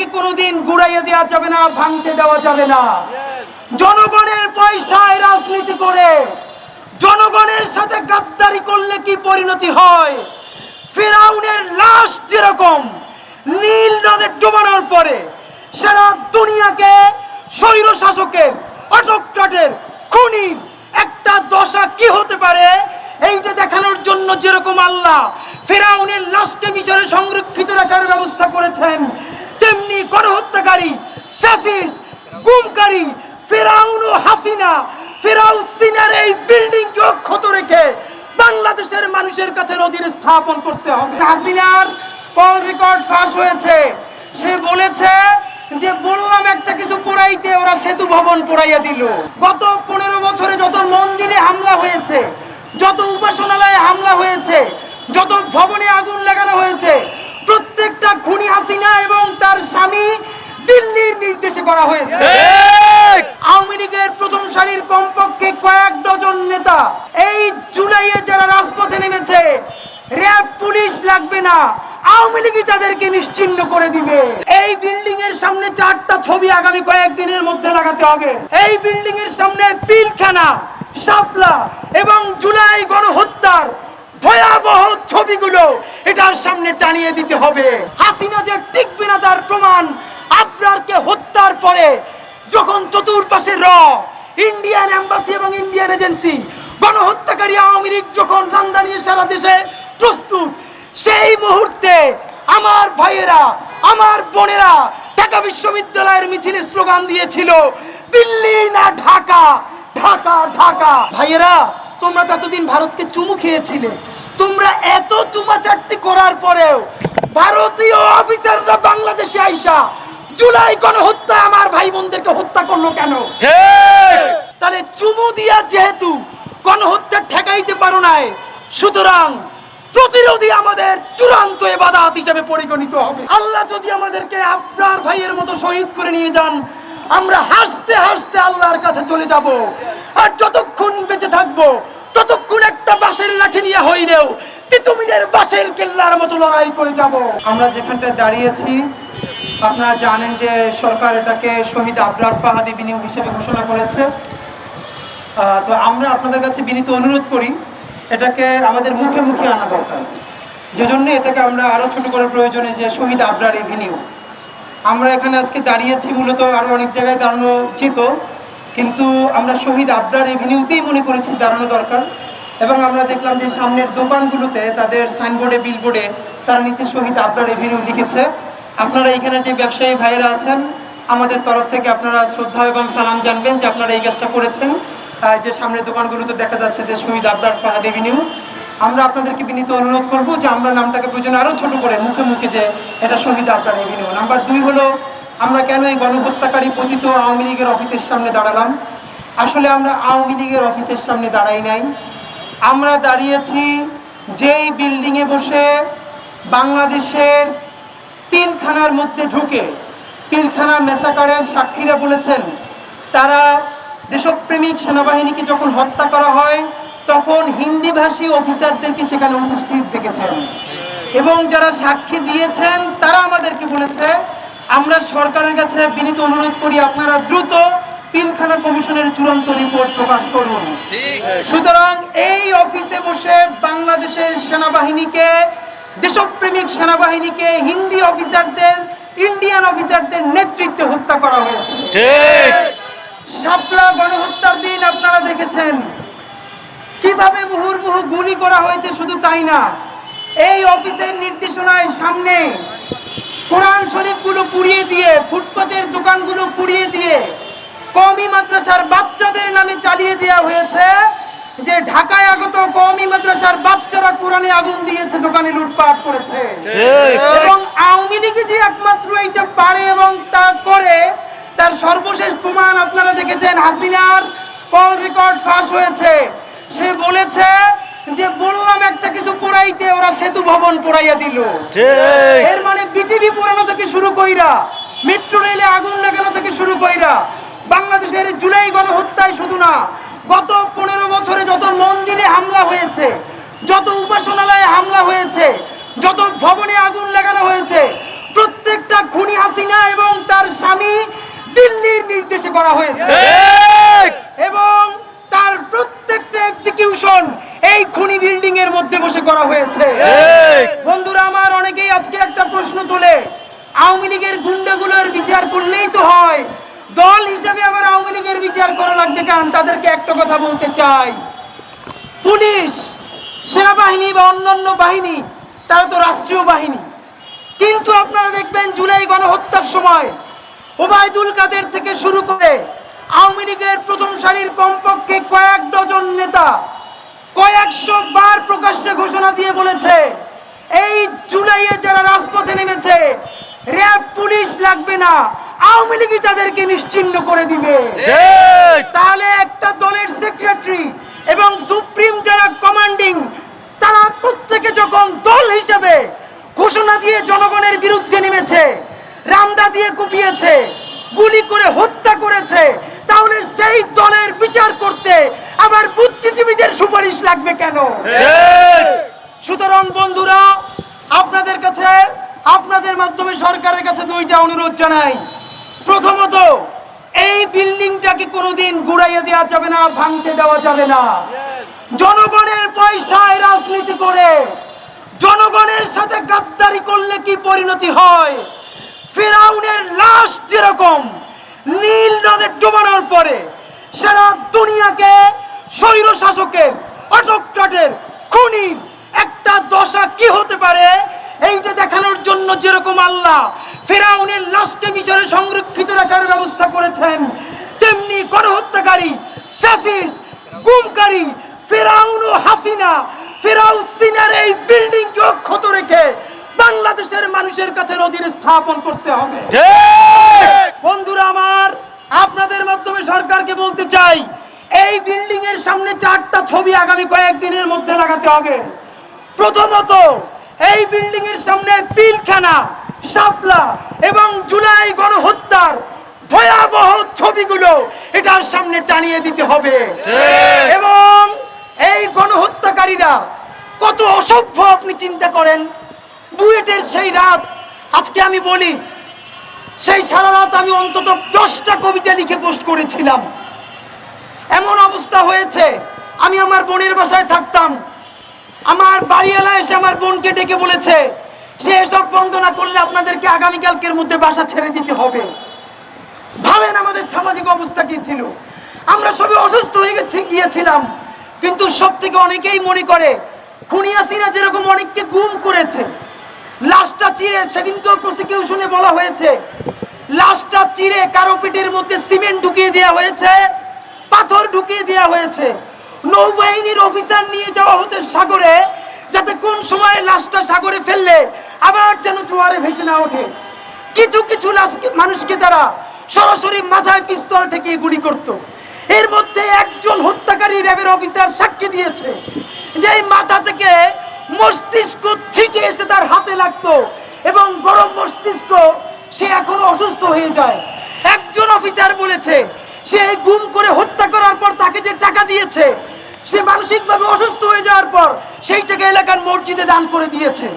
এটাকে কোনোদিন গুড়াইয়ে দেওয়া যাবে না, ভাঙতে দেওয়া যাবে না। জনগণের পয়সায় রাজনীতি করে, জনগণের সাথে গাদ্দারি করলে কি পরিণতি হয়? ফেরাউনের লাশ যেরকম, নীল নদে ডুবানোর পরে সারা দুনিয়াকে স্বৈর শাসকের অটোক্রাটের খুনির একটা দশা কি হতে পারে? এইটা দেখানোর জন্য যেরকম আল্লাহ ফেরাউনের লাশকে মিশরে সংরক্ষিত রাখার ব্যবস্থা করেছেন গণহত্যাকারী ফ্যাসিস্ট গুমকারী ফেরাউন ও হাসিনা ফেরাউসিনার এই বিল্ডিংকে অক্ষত রেখে বাংলাদেশের মানুষের কাছে নজির স্থাপন করতে হবে। হাসিনার কল রেকর্ড ফাঁস হয়েছে। সে বলেছে যে, বললাম একটা কিছু পোড়াইতে, ওরা সেতু ভবন পোড়াইয়া দিল। গত পনেরো বছরে যত মন্দিরে হামলা হয়েছে, যত উপাসনালয়ে হামলা হয়েছে, যত ভবনে আগুন লাগানো হয়েছে, প্রত্যেকটা খুনি হাসিনা এবং তার স্বামী দিল্লির নির্দেশে করা হয়েছে। আওয়ামী লীগের প্রথম সারির কমপক্ষে কয়েক ডজন নেতা এই জুলাইয়ে যারা রাজপথে নেমেছে র্যাব পুলিশ লাগবে না। আওয়ামী লীগই তাদেরকে নিশ্চিহ্ন করে দিবে। এই বিল্ডিং এর সামনে চারটা ছবি আগামী কয়েকদিনের মধ্যে লাগাতে হবে। এই বিল্ডিং এর সামনে পিলখানা শাপলা এবং জুলাই গণহত্যার ভয়াবহ ছবিগুলো এটার সামনে টানিয়ে দিতে হবে। হাসিনা যে টিকবে না তার প্রমাণ, আবরারকে হত্যার পরে যখন চতুর্পাশে র ইন্ডিয়ান এম্বাসি এবং ইন্ডিয়ান এজেন্সি গণহত্যাকারী আওয়ামী লীগ যখন রান্দা নিয়ে সারা দেশে প্রস্তুত, সেই মুহূর্তে আমার ভাইয়েরা, আমার বোনেরা ঢাকা বিশ্ববিদ্যালয়ের মিছিলে স্লোগান দিয়েছিল, দিল্লি না ঢাকা ঢাকা ঢাকা। ভাইয়েরা তোমরা ততদিন ভারতকে চুমু খেয়েছিলে তোমরা এত চুমা চাটতি করার পরেও ভারতীয় অফিসাররা বাংলাদেশে আইসা জুলাই গণহত্যা আমার ভাই বোনদেরকে হত্যা করল কেন? তাহলে চুমু দিয়া যেহেতু গণহত্যা ঠেকাইতে পারো নাই সুতরাং প্রতিরোধী আমাদের চূড়ান্ত এবাদাত হিসেবে পরিগণিত হবে। আল্লাহ যদি আমাদেরকে আপনার ভাইয়ের মতো শহীদ করে নিয়ে যান আমরা হাসতে হাসতে আল্লাহর কাছে চলে যাব। আর বেঁচে থাকব ততক্ষণ একটা বাঁশের লাঠি নিয়ে হইলেও তিতুমিরের বাঁশের কেল্লার মতো লড়াই করে যাব। আমরা যেখানটায় দাঁড়িয়েছি, আপনারা জানেন যে সরকার এটাকে শহীদ আবরার ফাহাদি বিনিয়োগ হিসেবে ঘোষণা করেছে। তো আমরা আপনাদের কাছে বিনীত অনুরোধ করি, এটাকে আমাদের মুখে মুখে আনা দরকার। যে জন্য এটাকে আমরা আরও ছোট করে প্রয়োজনে যে শহীদ আবরার এভিনিউ আমরা এখানে আজকে দাঁড়িয়েছি, মূলত আরও অনেক জায়গায় দাঁড়ানো যেত কিন্তু আমরা শহীদ আবরার এভিনিউতেই মনে করেছি দাঁড়ানো দরকার। এবং আমরা দেখলাম যে সামনের দোকানগুলোতে তাদের সাইনবোর্ডে, বিলবোর্ডে তারা নিচে শহীদ আবরার এভিনিউ লিখেছে। আপনারা এখানে যে ব্যবসায়ী ভাইয়েরা আছেন, আমাদের তরফ থেকে আপনারা শ্রদ্ধা এবং সালাম জানবেন যে আপনারা এই কাজটা করেছেন। যে সামনের দোকানগুলোতে দেখা যাচ্ছে যে শহীদ আবরার ফাহাদ এভিনিউ। আমরা আপনাদেরকে বিনীত অনুরোধ করব যে আমরা নামটাকে প্রয়োজন আরও ছোট করে মুখে মুখে যে এটা শহীদ আবরার এভিনিউ। নাম্বার দুই হলো আমরা কেন এই গণহত্যাকারী পতিত আওয়ামী লীগের অফিসের সামনে দাঁড়ালাম? আসলে আমরা আওয়ামী লীগের অফিসের সামনে দাঁড়াই নাই। আমরা দাঁড়িয়েছি যেই বিল্ডিংয়ে বসে বাংলাদেশের পিলখানার মধ্যে ঢুকে। পিলখানা মেসাকারের সাক্ষীরা বলেছেন, তারা দেশপ্রেমিক সেনাবাহিনীকে যখন হত্যা করা হয়, তখন হিন্দিভাষী অফিসারদেরকে সেখানে উপস্থিত দেখেছেন। এবং যারা সাক্ষী দিয়েছেন, তারা আমাদেরকে বলেছে আমরা সরকারের কাছে বিনীত অনুরোধ করি আপনারা দ্রুত পিলখানা কমিশনের চূড়ান্ত রিপোর্ট প্রকাশ করুন। সুতরাং এই অফিসে বসে বাংলাদেশের সেনাবাহিনীকে দেশপ্রেমিক সেনাবাহিনীকে হিন্দি অফিসারদের ইন্ডিয়ান অফিসারদের নেতৃত্বে হত্যা করা হয়েছে। শাপলা গণহত্যার দিন আপনারা দেখেছেন। কীভাবে মুহুর্মুহু গুলি করা হয়েছে শুধু তাই না এই অফিসের নির্দেশনায় সামনে কোরআন শরীফগুলো পুড়িয়ে দিয়ে ফুটপাতের দোকানগুলো পুড়িয়ে দিয়ে কওমি মাদ্রাসার বাচ্চাদের নামে চালিয়ে দেওয়া হয়েছে যে ঢাকায় আগত কওমি মাদ্রাসার বাচ্চারা কোরআনে আগুন দিয়েছে দোকানে লুটপাট করেছে। এবং আওয়ামী লীগে যে একমাত্র এইটা পারে এবং তা করে তার সর্বশেষ প্রমাণ আপনারা দেখেছেন হাসিনার কল রেকর্ড ফাঁস হয়েছে। সে বলেছে যে বললাম একটা কিছু পোড়াইতে ওরা সেতু ভবন পোড়াইয়া দিল। এর বিটিভি পোড়ানো থেকে শুরু কইরা মেট্রো রেলে আগুন লাগানো থেকে শুরু কইরা বাংলাদেশের জুলাই গণহত্যায় শুধু না গত পনেরো বছরে যত মন্দিরে হামলা হয়েছে যত উপাসনালয়ে হামলা হয়েছে যত ভবনে আগুন লাগানো হয়েছে প্রত্যেকটা খুনি হাসিনা এবং তার স্বামী দিল্লির নির্দেশে করা হয়েছে। এবং তার এই খুনি বিল্ডিং এর মধ্যে বসে করা হয়েছে। বন্ধুরা আমার অনেকেই আজকে একটা প্রশ্ন তোলে। আওয়ামী লীগের গুন্ডাগুলোর বিচার করলেই তো হয়। দল হিসেবে আবার আওয়ামী লীগের বিচার করা লাগবে কারণ তাদেরকে একটা কথা বলতে চাই। পুলিশ সেনাবাহিনী বা অন্যান্য বাহিনী তারা তো রাষ্ট্রীয় বাহিনী। কিন্তু আপনারা দেখবেন জুলাই গণহত্যার সময় ওবায়দুল কাদের থেকে শুরু করে আওয়ামী লীগের প্রথম সারির কমপক্ষে কয়েক ডজন নেতা কয়েকশো বার প্রকাশ্যে ঘোষণা দিয়ে বলেছে এই জুলাইয়ে যারা রাজপথে নেমেছে র্যাব পুলিশ লাগবে না আওয়ামী লীগই তাদেরকে নিশ্চিহ্ন করে দিবে। তাহলে একটা দলের সেক্রেটারি এবং সুপ্রিম যারা কমান্ডিং তারা প্রত্যেকে যখন দল হিসেবে ঘোষণা দিয়ে জনগণের বিরুদ্ধে নেমেছে রামদা দিয়ে কুপিয়েছে গুলি করে হত্যা করেছে তাহলে সেই দলের বিচার করতে আবার বুদ্ধিজীবীদের সুপারিশ লাগবে কেন? সুতরাং বন্ধুরা আপনাদের কাছে আপনাদের মাধ্যমে সরকারের কাছে দুইটা অনুরোধ জানাই। প্রথমত এই বিল্ডিংটাকে কোনোদিন গুড়াইয়ে দেওয়া যাবে না ভাঙতে দেওয়া যাবে না। জনগণের পয়সায় রাজনীতি করে জনগণের সাথে গাদ্দারি করলে কি পরিণতি হয়? ফেরাউনের লাশ যেরকম নীল নদে ডুবানোর পরে সারা দুনিয়াকে স্বৈর শাসকের অটোক্রাটের খুনির একটা দশা কি হতে পারে? এইটা দেখানোর জন্য যেরকম আল্লাহ ফেরাউনের লাশকে মিশরে সংরক্ষিত রাখার ব্যবস্থা করেছেন তেমনি গণহত্যাকারী ফ্যাসিস্ট গুমকারী ফেরাউন ও হাসিনা। ফেরাউন সিনার এই বিল্ডিং বিল্ডিংকে অক্ষত রেখে বাংলাদেশের মানুষের কাছে নজির স্থাপন করতে হবে। ঠিক। বন্ধুরা আমার আপনাদের মাধ্যমে সরকারকে বলতে চাই এই বিল্ডিং এর সামনে চারটা ছবি আগামী কয়েকদিনের মধ্যে লাগাতে হবে। প্রথমত এই বিল্ডিং এর সামনে পিলখানা শাপলা এবং জুলাই গণহত্যার ভয়াবহ ছবিগুলো এটার সামনে টানিয়ে দিতে হবে। এবং এই গণহত্যাকারীরা কত অসভ্য আপনি চিন্তা করেন? বুয়েটের সেই রাত আজকে আমি বলি সেই সারা রাত আমি অন্তত দশটা কবিতা লিখে পোস্ট করেছিলাম। এমন অবস্থা হয়েছে, আমি আমার বোনের বাসায় থাকতাম। আমার বাড়িওয়ালা এসে আমার বোনকে ডেকে বলেছে, সে এসব বন্ধ না করলে আপনাদেরকে আগামীকালকের মধ্যে বাসা ছেড়ে দিতে হবে। ভাবেন আমাদের সামাজিক অবস্থা কি ছিল? আমরা সবে অসুস্থ হয়ে গেছি, গিয়েছিলাম, কিন্তু সব থেকে অনেকেই মনে করে খুনিয়াসিনা যেরকম অনেককে গুম করেছে, লাশটা চিরে, সেদিনকেও প্রসিকিউশনে বলা হয়েছে, লাশটা চিরে কারও পেটের মধ্যে সিমেন্ট ঢুকিয়ে দেওয়া হয়েছে পাথর ঢুকিয়ে দেওয়া হয়েছে। নৌবাহিনীর অফিসার নিয়ে যাওয়া হতে সাগরে, যাতে কোন সময় লাশটা সাগরে ফেললে আবার যেন জোয়ারে ভেসে না ওঠে। কিছু কিছু লাশকে মানুষকে তারা সরাসরি মাথায় পিস্তল ঠেকিয়ে গুলি করত। এর মধ্যে একজন হত্যাকারী র্যাবের অফিসার সাক্ষী দিয়েছে, যে মাথা থেকে মস্তিষ্ক থেকে এসে তার হাতে লাগতো এবং গরম মস্তিষ্ক সে এখনও অসুস্থ হয়ে যায়। একজন অফিসার বলেছে সে গুম করে হত্যা করার পর তাকে যে টাকা দিয়েছে, সে মানসিকভাবে অসুস্থ হয়ে যাওয়ার পর সেই টাকা এলাকার মসজিদে দান করে দিয়েছে।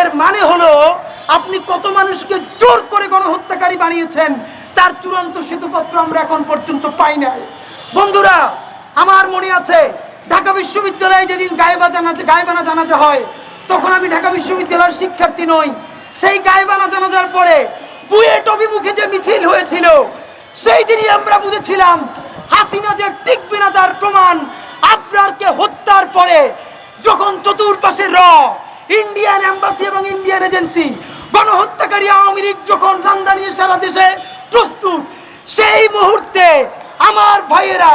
এর মানে হলো, আপনি কত মানুষকে জোর করে গণহত্যাকারী বানিয়েছেন, তার চূড়ান্ত সেতুপত্র আমরা এখন পর্যন্ত পাই নাই। বন্ধুরা, আমার মনে আছে, ঢাকা বিশ্ববিদ্যালয়ে যেদিন গায়েবা জানাজা গায়েবানা জানাজা হয়, তখন আমি ঢাকা বিশ্ববিদ্যালয়ের শিক্ষার্থী নই। সেই গায়েবানা জানাজার পরে বুয়েট অভিমুখে যে মিছিল হয়েছিল সেই দিনই আমরা বুঝেছিলাম হাসিনা যে টিকবে না তার প্রমাণ আবরারকে হত্যার পরে যখন চতুর্পাশে র ইন্ডিয়ান এম্বাসি এবং ইন্ডিয়ান এজেন্সি গণহত্যাকারী আওয়ামী লীগ যখন রান্দা নিয়ে সারা দেশে প্রস্তুত, সেই মুহূর্তে আমার ভাইয়েরা,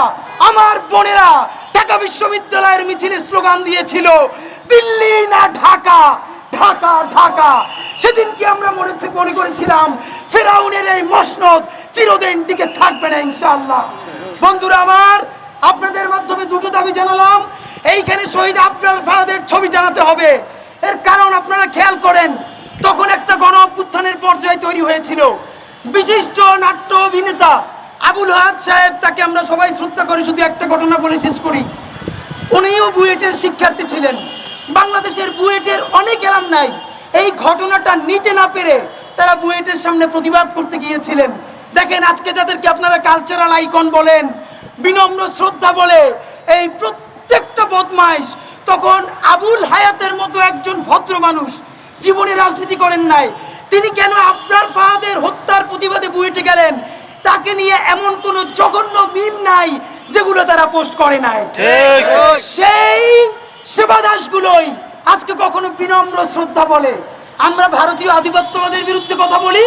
আমার বোনেরা ঢাকা বিশ্ববিদ্যালয়ের মিছিলে স্লোগান দিয়েছিল, দিল্লি না ঢাকা ঢাকা ঢাকা। সেদিনকে আমরা মনে মনে করেছিলাম, ফেরাউনের এই মসনদ চিরদিন টিকে থাকবে না, ইনশাআল্লাহ। বন্ধুরা আমার, আপনাদের মাধ্যমে দুটো দাবি জানালাম। এইখানে শহীদ আবরার ফাহাদের ছবি জানাতে হবে। এর কারণ আপনারা খেয়াল করেন, তখন একটা গণ অভ্যুত্থানের পর্যায়ে তৈরি হয়েছিল। বিশিষ্ট নাট্য অভিনেতা আবুল হায়াত সাহেব, তাকে আমরা সবাই শ্রদ্ধা করি, শুধু একটা ঘটনা বলে শেষ করি। উনিও বুয়েটের শিক্ষার্থী ছিলেন। বাংলাদেশের বুয়েটের অনেক এলাম নাই এই ঘটনাটা নিতে না পেরে তারা বুয়েটের সামনে প্রতিবাদ করতে গিয়েছিলেন। দেখেন আজকে যাদেরকে আপনারা কালচারাল আইকন বলেন বিনম্র শ্রদ্ধা বলে এই প্রত্যেকটা বদমাইশ তখন আবুল হায়াতের মতো একজন ভদ্র মানুষ জীবনে রাজনীতি করেন নাই। তিনি কেন আপনার ফাহাদের হত্যার প্রতিবাদে বুয়েটে গেলেন? তাকে নিয়ে এমন কোনো জঘন্য মিম নাই যেগুলো তারা পোস্ট করে নাই। সেই সেবাদাসগুলোই আজকে কখনো বিনম্র শ্রদ্ধা বলে। আমরা ভারতীয় আধিপত্যবাদের বিরুদ্ধে কথা বলি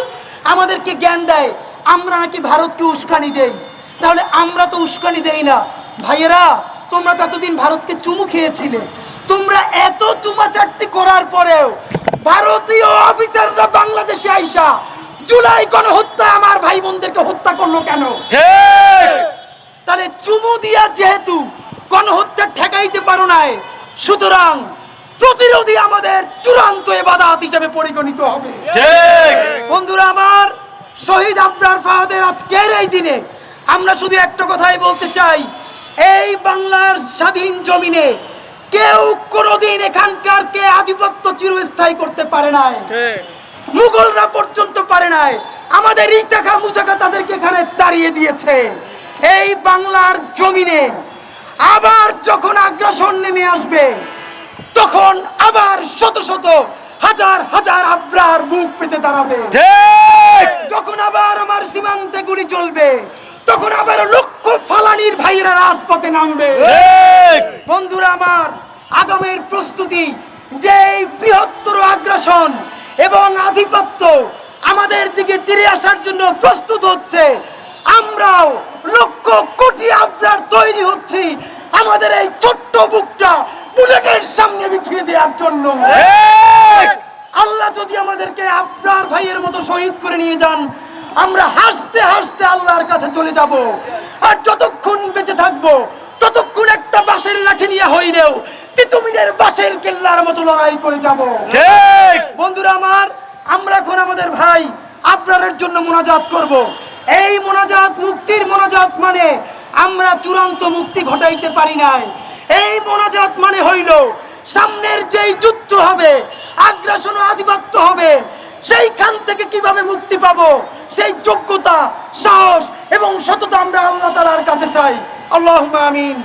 আমাদেরকে জ্ঞান দেয়। আমরা নাকি ভারতকে উস্কানি দেই। তাহলে আমরা তো উস্কানি দেই না। ভাইয়েরা তোমরা তো এতদিন ভারতকে চুমু খেয়েছিলে তোমরা এত চুমা চাটতি করার পরেও ভারতীয় অফিসাররা বাংলাদেশে আইসা জুলাই গণহত্যা আমার ভাই বোনদেরকে হত্যা করল কেন? ঠিক! তাহলে চুমু দিয়া যেহেতু গণহত্যা ঠেকাইতে পারো নাই সুতরাং প্রতিরোধী আমাদের চূড়ান্ত এবাদাত হিসেবে পরিগণিত হবে। ঠিক! বন্ধুরা আমার শহীদ আবরার ফাহাদের আজকের এই দিনে আমরা শুধু একটা কথাই বলতে চাই। এই বাংলার স্বাধীন জমিনে কেউ কোনোদিন এখানকার কে আধিপত্য চিরস্থায়ী করতে পারে নাই। মুঘলরা পর্যন্ত পারে নাই। আমাদের ইসাখা মুসাখা তাদেরকে এখানে তাড়িয়ে দিয়েছে। এই বাংলার জমিনে আবার যখন আগ্রাসন নেমে আসবে তখন আবার শত শত হাজার হাজার আব্রার মুখ পেতে দাঁড়াবে ঠিক যখন আবার আমার সীমান্তে গুলি চলবে। তখন আবার লক্ষ ফালানির ভাইয়েরা রাজপথে নামবে। বন্ধুরা আমার আগামের প্রস্তুতি যে বৃহত্তর আগ্রাসন এবং আধিপত্য আমাদের দিকে তীরে আসার জন্য প্রস্তুত হচ্ছে আমরাও লক্ষ কোটি আবদার তৈরি হচ্ছি আমাদের এই ছোট্ট বুকটা বুলেটের সামনে বিছিয়ে দেওয়ার জন্য। আল্লাহ যদি আমাদেরকে আপনার ভাইয়ের মতো শহীদ করে নিয়ে যান আমরা হাসতে হাসতে আল্লাহর কাছে চলে যাব। আর যতক্ষণ বেঁচে থাকব ততক্ষণ একটা বাঁশের লাঠি নিয়ে হইলেও তিতুমিরের বাঁশের কেল্লার মতো লড়াই করে যাব। ঠিক। বন্ধুরা আমার আমরা এখন আমাদের ভাই আপনাদের জন্য মোনাজাত করব। এই মোনাজাত মুক্তির মোনাজাত মানে আমরা চূড়ান্ত মুক্তি ঘটাইতে পারি নাই। এই মোনাজাত মানে হইল সামনের যেই যুদ্ধ হবে আগ্রাসন আধিপত্য হবে সেইখান থেকে কীভাবে মুক্তি পাবো? সেই যোগ্যতা, সাহস এবং সততা আমরা আল্লাহ তালার কাছে চাই। আল্লাহ আমিন।